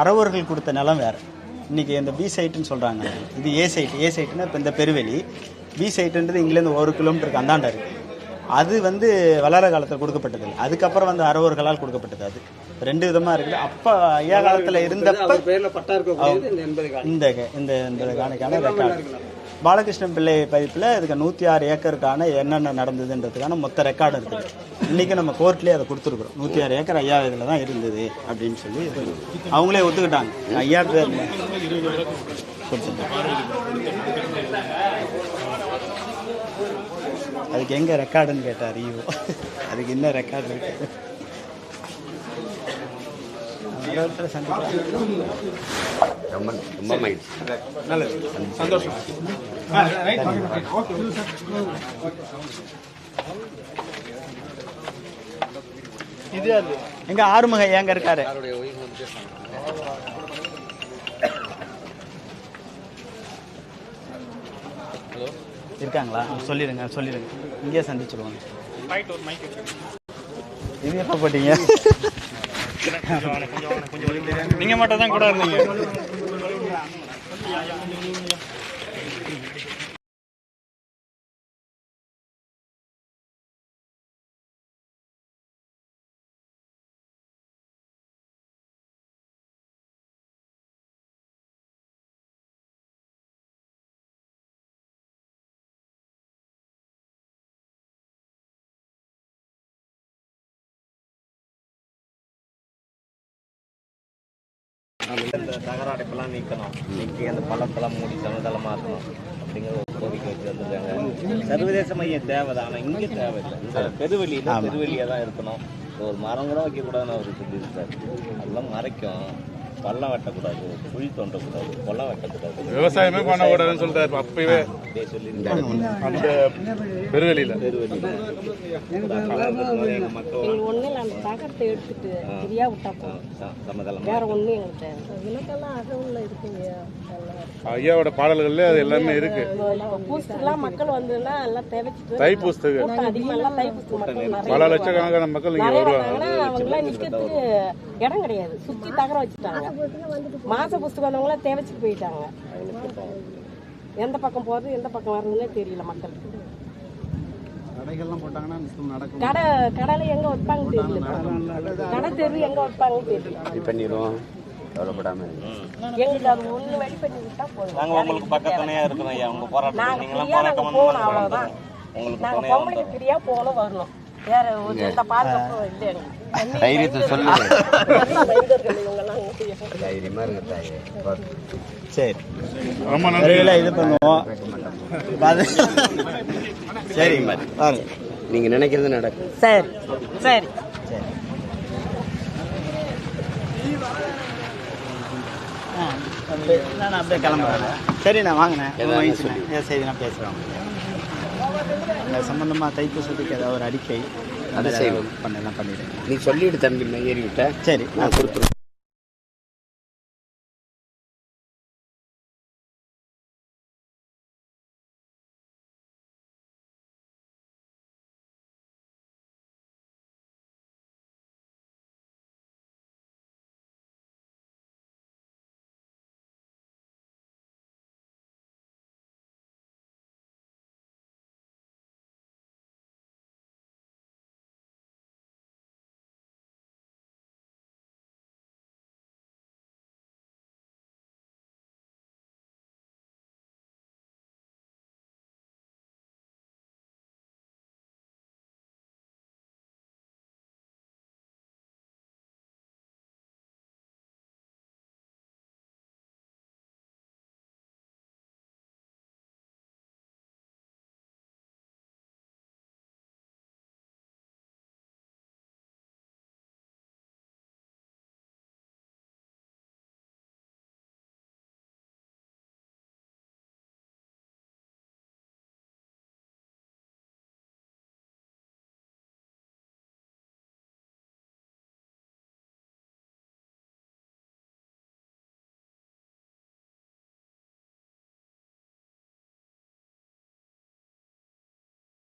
அறவர்கள் கொடுத்த நிலம் வேறு. இன்னைக்கு இந்த பி சைட்டுன்னு சொல்கிறாங்க இது ஏ சைட் ஏ சைட்டுன்னா இப்போ இந்த பெருவெளி. பி சைட்டுன்றது இங்கேருந்து ஒரு கிலோமீட்டருக்கு அந்தாண்ட இருக்கு. அது வந்து வளர காலத்தில் கொடுக்கப்பட்டது. அதுக்கப்புறம் வந்து அறவர்களால் கொடுக்கப்பட்டது அது. ரெண்டு விதமாக இருக்குது. அப்போ ஐயா காலத்தில் இருந்தப்ப இந்த இந்த இந்த காணிக்கான ரெக்கார்டு பாலகிருஷ்ணன் பிள்ளை பதிப்பில் இதுக்கு நூற்றி ஆறு ஏக்கருக்கான என்னென்ன நடந்ததுன்றதுக்கான மொத்த ரெக்கார்டு இருக்குது இன்றைக்கி நம்ம கோர்ட்லேயே அதை கொடுத்துருக்குறோம். நூற்றி ஆறு ஏக்கர் ஐயா இதில் தான் இருந்தது அப்படின்னு சொல்லி அவங்களே ஒத்துக்கிட்டாங்க. ஐயா பேர் அதுக்கு எங்கே ரெக்கார்டுன்னு கேட்டார் ஈவோ. அதுக்கு என்ன ரெக்கார்டு இருக்கு? சந்திக்கலாம் ரொம்ப மகிழ்ச்சி எங்க ஆறுமுக எங்க இருக்காரு. இருக்காங்களா? சொல்லிடுங்க சொல்லிடுங்க இங்கேயே சந்திச்சிருவாங்க இது எப்போ போட்டீங்க? நீங்க மட்டும் தான் கூட இருந்தீங்க. இந்த தகர அடைப்பெல்லாம் நீக்கணும். நீக்கி அந்த பள்ளத்தெல்லாம் மூடி சமதளம் மாற்றணும் அப்படிங்கிற ஒரு கோரிக்கை வச்சு வந்திருக்காங்க சர்வதேச மையம் தேவைதான். ஆனால் இங்கே தேவையில்லை. இந்த பெருவெளியில் பெருவெளியாக தான் இருக்கணும். ஒரு மரம் கூட வைக்கக்கூடாதுன்னு அவர் சொல்லியிருக்காரு. அதெல்லாம் மறைக்கும். பள்ளம் வெட்டக்கூடாது குழி தோண்டக்கூடாது பள்ளம் வெட்டக்கூடாது. விவசாயமே பண்ணக்கூடாதுன்னு சொல்லிட்டாரு. அப்பவே அந்த பெருவெளியில. பெருவெளியில். ஒண்ணு இல்ல அந்த தகரத்தை எடுத்துட்டு சரியா விட்டா வேற ஒண்ணும் எங்களுக்கு தேவை விளக்கெல்லாம் அகவுல இருக்குங்க ஐயாவோட பாடல்கள்ல அது எல்லாமே இருக்கு. மக்கள் நிறைய பல லட்சக்கணக்கான மக்கள் இங்க வருவாங்க. இடம் கிடையாது. சுத்தி தகரம் வச்சுட்டாங்க. மாச புஸ்தகம் வந்தவங்க எல்லாம் தேவைச்சிட்டு போயிட்டாங்க. எந்த பக்கம் போறது எந்த பக்கம் வர்றதுன்னே தெரியல மக்களுக்கு. கடை கடையில எங்க வைப்பாங்க தெரியல. கடை தெரு எங்க வைப்பாங்க தெரியல. கவலைப்படாமல் எங்களுக்கு அது ஒண்ணு வழி பண்ணி விட்டா போதும் நாங்கள் உங்களுக்கு பக்கத்துணையாக இருக்கிறோம் ஐயா. உங்கள் போராட்டம் நாங்க நீங்களாம் நாங்க போராட்டம் போகணும் அவ்வளவுதான். உங்களுக்கு நாங்க துணையாக பொம்பளைக்கு ஃப்ரீயா போகணும் வரணும். வேற ஒரு எந்த பாதுகாப்பும் இல்லை தைரியத்தை சொல்லு. சரி. ரொம்ப இது பண்ணுவோம். அது சரி பாருங்க. நீங்கள் நினைக்கிறது நடக்கும். சரி சரி. சரி. நான் அப்படியே கிளம்புறேன். சரி நான் வாங்கினேன். சரி நான் பேசுகிறேன் இந்த சம்மந்தமாக தைப்பூசத்துக்கு ஏதாவது ஒரு அறிக்கை. அதை செய்வோம். பண்ணலாம் பண்ணிடுறேன் நீ சொல்லிவிடு தம்பி ஏறி விட்ட சரி நான் கொடுத்துருவேன்.